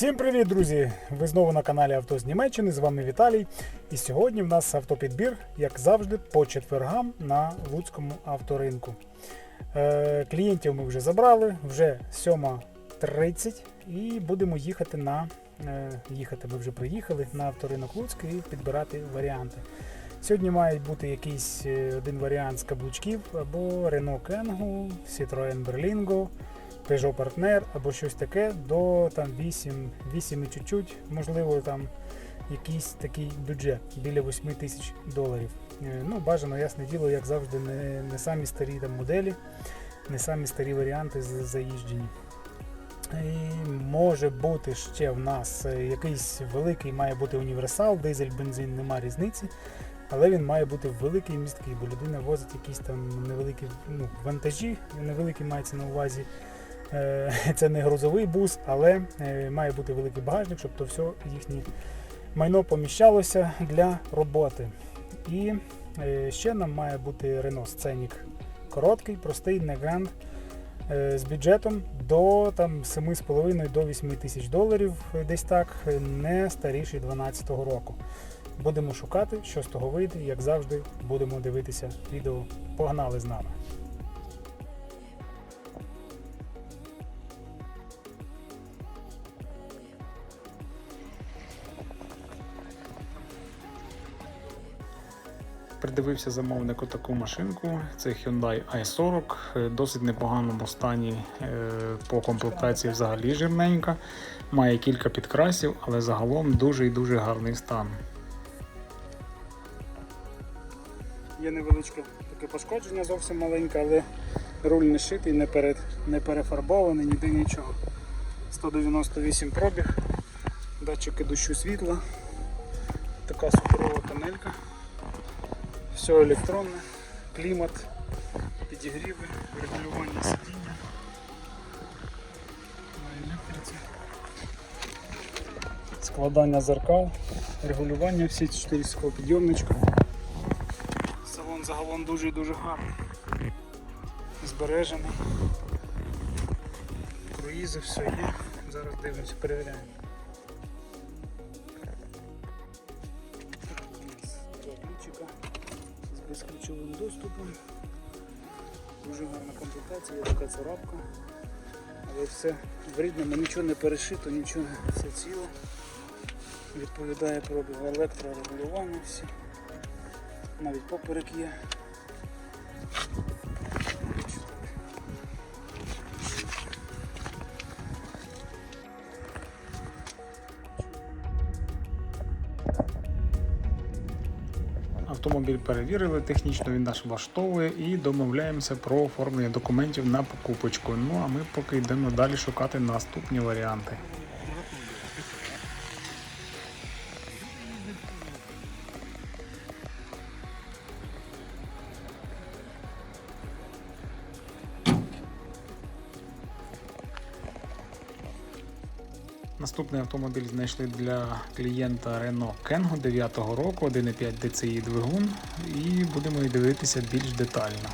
Всім привіт, друзі! Ви знову на каналі Авто з Німеччини. З вами Віталій. І сьогодні в нас автопідбір, як завжди, по четвергам на Луцькому авторинку. Е, клієнтів ми вже забрали, вже 7.30 і будемо їхати на е, їхати. Ми вже приїхали на авторинок Луцький і підбирати варіанти. Сьогодні має бути якийсь е, один варіант з каблучків або Renault Kangoo, Citroën Berlingo, Peugeot Partner або щось таке до там 8, 8 і чуть-чуть, можливо, там якийсь такий бюджет біля 8 тисяч доларів. Е, Ну, бажано, ясне діло, як завжди, не, не самі старі там моделі, не самі старі варіанти заїжджені. І може бути ще в нас е, якийсь великий має бути універсал, дизель, бензин, нема різниці. Але він має бути великий місткий, бо людина возить якісь там невеликі ну, вантажі, невеликі мається на увазі. Е, Це не грузовий бус, але е, має бути великий багажник, щоб то все їхнє майно поміщалося для роботи. І е, ще нам має бути Renault Scenic короткий, простий, не гранд, з бюджетом до там, 7,5 до 8 тисяч доларів, десь так, не старіший 2012 року. Будемо шукати, що з того вийде. Як завжди, будемо дивитися відео. Погнали з нами. Придивився замовнику таку машинку. Це Hyundai i40, е, досить непоганому стані е, по комплектації взагалі жирненька. Має кілька підкрасів, але загалом дуже і дуже гарний стан. Є невеличке таке пошкодження, зовсім маленьке, але руль не шитий, не, перед, не перефарбований, ніде нічого. 198 пробіг, датчики дощу світла, така суперова панелька. Все електронне, клімат, підігріви, регулювання сидіння. На електриці. Складання зеркал, регулювання всі 4 підйомничка. Салон загалом дуже дуже гарний. Збережений. Круїзи, все є. Зараз дивимося, перевіряємо. З безключовим доступом. Дуже гарна комплектація, така царапка. Але все в нічого не перешито, нічого все ціло. Відповідає пробігу електрорегулювання. Навіть поперек є. Автомобіль перевірили, технічно він наш влаштовує і домовляємося про оформлення документів на покупочку. Ну а ми поки йдемо далі шукати наступні варіанти. Наступний автомобіль знайшли для клієнта Renault Kangoo 9 року, 1,5 DCI двигун, і будемо її дивитися більш детально.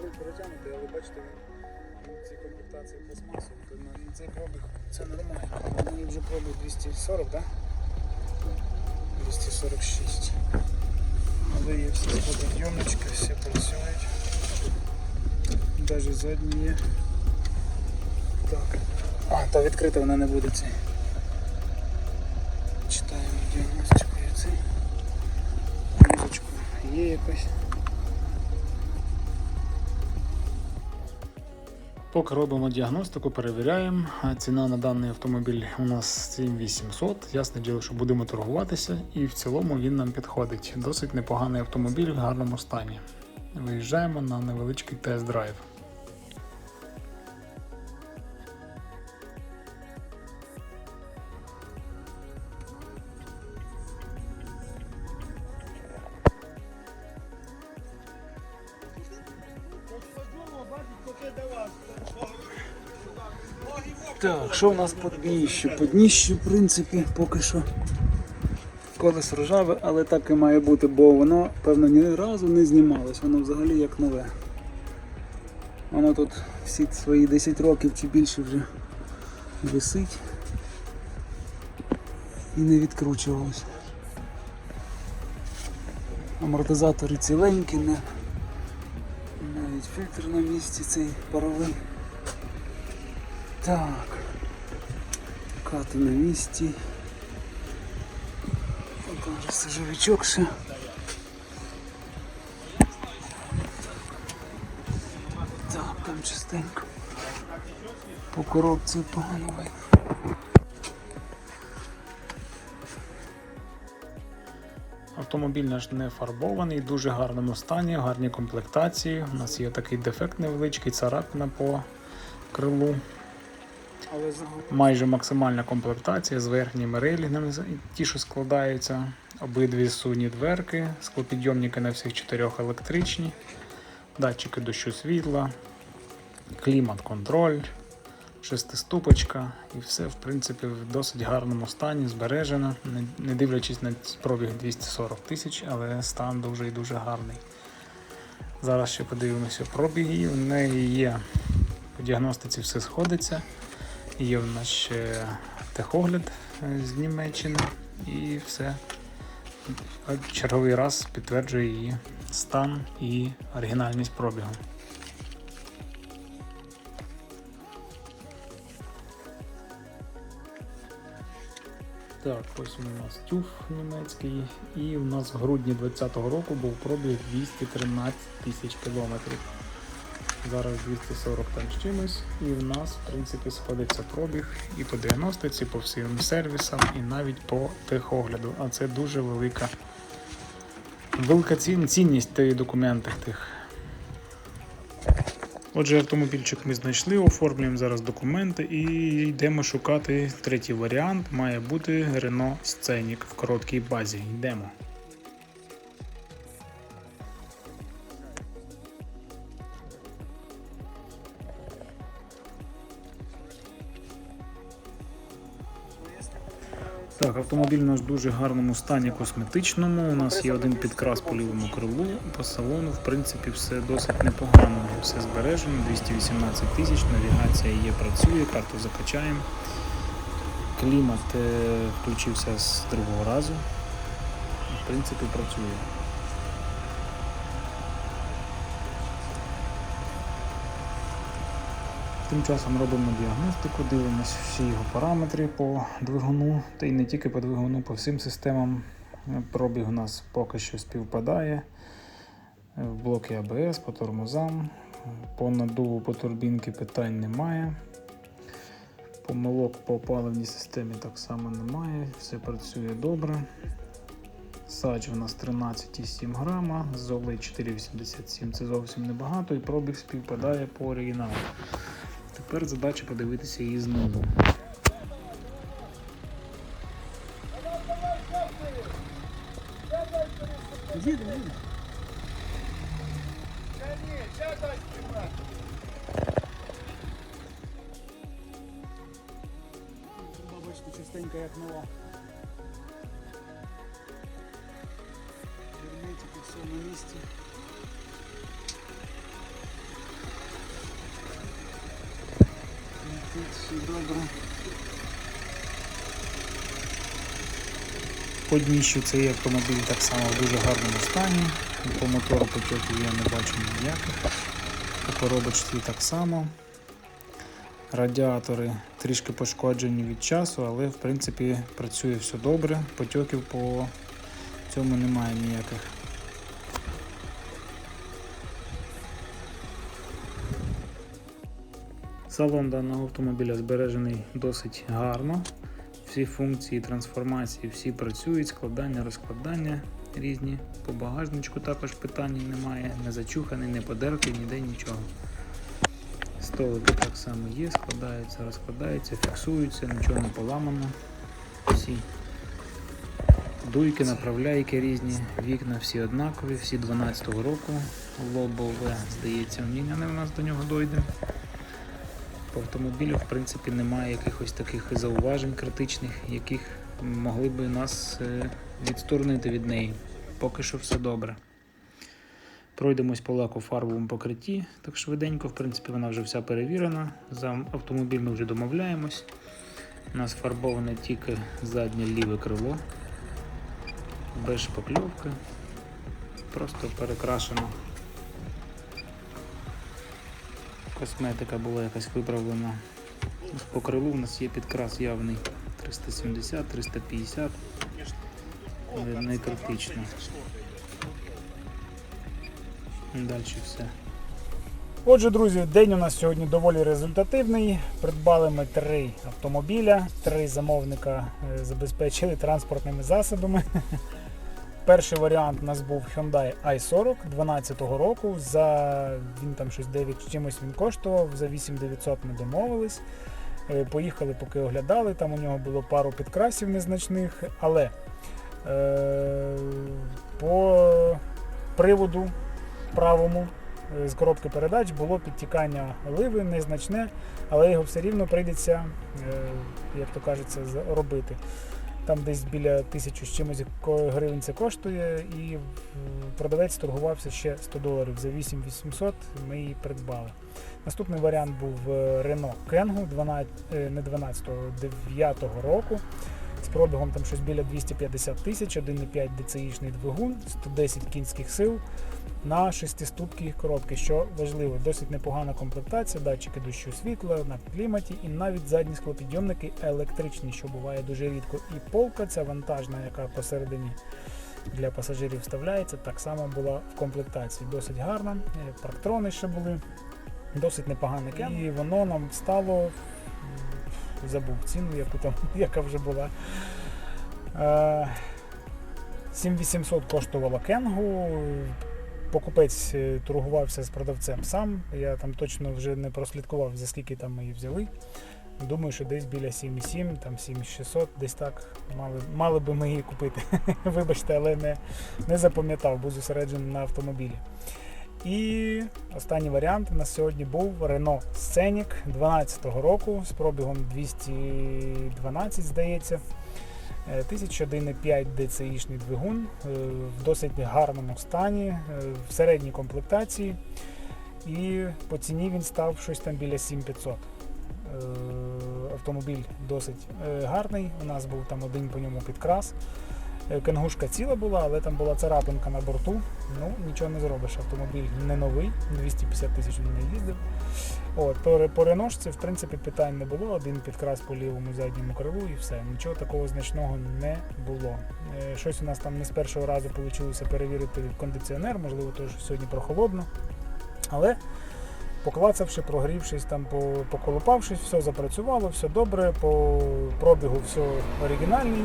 Але бачите, він цій комплектації пластмасовий, то на цей пробіг це нормально. У вже пробіг 240, так? 246. Але є всі сходопйомнички, всі працюють. Навіть задні є. Так. А, та відкрита вона не буде цей. Читаємо діагностику і цей. Музичку є якась. Поки робимо діагностику, перевіряємо. Ціна на даний автомобіль у нас 7800. Ясне діло, що будемо торгуватися, і в цілому він нам підходить. Досить непоганий автомобіль в гарному стані. Виїжджаємо на невеличкий тест-драйв. Так, що в нас по дніщу? По дніщу, в принципі, поки що колесо ржаве, але так і має бути, бо воно, певно, ні разу не знімалось, воно взагалі як нове. Воно тут всі свої 10 років чи більше вже висить і не відкручувалось. Амортизатори ціленькі, не... навіть фільтр на місці цей паровий. Так. Кати на місці. Там же сажовичок ще. Так, там чистенько. По коробці погано. Автомобіль наш не фарбований, дуже гарному стані, гарні комплектації. У нас є такий дефект невеличкий, царапина по крилу. Майже максимальна комплектація з верхніми рейлінгами, ті, що складаються, обидві сунні дверки, склопідйомники на всіх чотирьох електричні, датчики дощу світла, клімат-контроль, шестиступочка і все, в принципі, в досить гарному стані, збережено, не- дивлячись на пробіг 240 тисяч, але стан дуже і дуже гарний. Зараз ще подивимося пробіги. У неї є по діагностиці все сходиться. Є в нас ще техогляд е, з Німеччини і все. Черговий раз підтверджує її стан і оригінальність пробігу. Так, ось у нас тюф німецький, і у нас в грудні 2020 року був пробіг 213 тисяч кілометрів. Зараз 240 там з чимось, і в нас, в принципі, сходиться пробіг і по 90, і по всім сервісам, і навіть по техогляду. А це дуже велика, велика цін, цінність тих документів тих. Отже, автомобільчик ми знайшли, оформлюємо зараз документи і йдемо шукати третій варіант. Має бути Renault Scenic в короткій базі. Йдемо. Так, автомобіль у нас в дуже гарному стані косметичному. У нас є один підкрас по лівому крилу. По салону, в принципі, все досить непогано. Все збережено, 218 тисяч, навігація є, працює, карту закачаємо. Клімат е, включився з другого разу. В принципі, працює. Тим часом робимо діагностику, дивимося всі його параметри по двигуну, та й не тільки по двигуну, по всім системам. Пробіг у нас поки що співпадає. Блоки АБС по тормозам, по надуву по турбінки питань немає. Помилок по паливній системі так само немає, все працює добре. Сач у нас 13,7 грама, золи 4,87 це зовсім небагато і пробіг співпадає по оригіналу. Тепер задача подивитися її знову. Їде, їде. Бачите, частенько як нова. Герметики все на місці. Тут. По дніщу цей автомобіль так само в дуже гарному стані. По мотору потьоків я не бачу ніяких. По коробочці так само. Радіатори трішки пошкоджені від часу, але в принципі працює все добре. Потьоків по цьому немає ніяких. Салон даного автомобіля збережений досить гарно. Всі функції трансформації всі працюють, складання, розкладання різні. По багажничку також питань немає, не зачуханий, не подертий, ніде нічого. Столики так само є, складаються, розкладаються, фіксуються, нічого не поламано. Всі дуйки, направляйки різні, вікна всі однакові, всі 12-го року. Лобове, здається, міняне у нас до нього дойде. По автомобілю, в принципі, немає якихось таких зауважень критичних, яких могли би нас е, відсторонити від неї. Поки що все добре. Пройдемось по лакофарбовому покритті, так швиденько, в принципі, вона вже вся перевірена. За автомобіль ми вже домовляємось. У нас фарбоване тільки заднє ліве крило, без шпакльовки, просто перекрашено. Косметика була якась виправлена. По крилу у нас є підкрас явний 370, 350, але не критично. Далі все. Отже, друзі, день у нас сьогодні доволі результативний. Придбали ми три автомобіля, три замовника е, забезпечили транспортними засобами. Перший варіант у нас був Hyundai i40 12 року. За він там щось 9 чимось він коштував. За 8900 ми домовились. Е, Поїхали, поки оглядали. Там у нього було пару підкрасів незначних, але е, по приводу правому е, з коробки передач було підтікання оливи незначне, але його все рівно прийдеться, е, як то кажеться, робити. Там десь біля тисячі з чимось гривень це коштує, і продавець торгувався ще 100 доларів. За 8800 ми її придбали. Наступний варіант був е, Renault Kangoo 12, е, не 12, 9 року. З пробігом там щось біля 250 тисяч, 1,5 DCI-шний двигун, 110 кінських сил на шестиступкі коробки, що важливо, досить непогана комплектація, датчики дощу світла на кліматі і навіть задні склопідйомники електричні, що буває дуже рідко. І полка ця вантажна, яка посередині для пасажирів вставляється, так само була в комплектації. Досить гарна. Е, Парктрони ще були, досить непогане. І воно нам стало забув ціну, яку там, яка вже була. Е, 7800 коштувала Кенгу. Покупець е, торгувався з продавцем сам. Я там точно вже не прослідкував, за скільки там ми її взяли. Думаю, що десь біля 7,7, там 7600, десь так мали, мали би ми її купити. Вибачте, але не, не запам'ятав, був зосереджений на автомобілі. І останній варіант у нас сьогодні був Renault Scenic 12 року з пробігом 212, здається. Е, 1001,5 DCI-шний двигун е, в досить гарному стані, е, в середній комплектації. І по ціні він став щось там біля 7500. Е, Автомобіль досить е, гарний. У нас був там один по ньому підкрас. Е, Кенгушка ціла була, але там була царапинка на борту. Ну, нічого не зробиш. Автомобіль не новий, 250 тисяч він не їздив. От, по, реношці, в принципі, питань не було. Один підкрас по лівому задньому крилу і все. Нічого такого значного не було. Е, Щось у нас там не з першого разу вийшло перевірити кондиціонер, можливо, що сьогодні прохолодно. Але поклацавши, прогрівшись, там, по- поколупавшись, все запрацювало, все добре, по пробігу все оригінальний.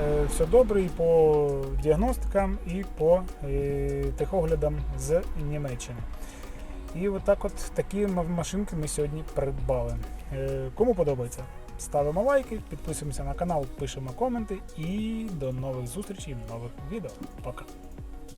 Е, Все добре і по діагностикам, і по е, техоглядам з Німеччини. І отак от такі машинки ми сьогодні придбали. Е, Кому подобається, ставимо лайки, підписуємося на канал, пишемо коменти і до нових зустрічей нових відео. Пока!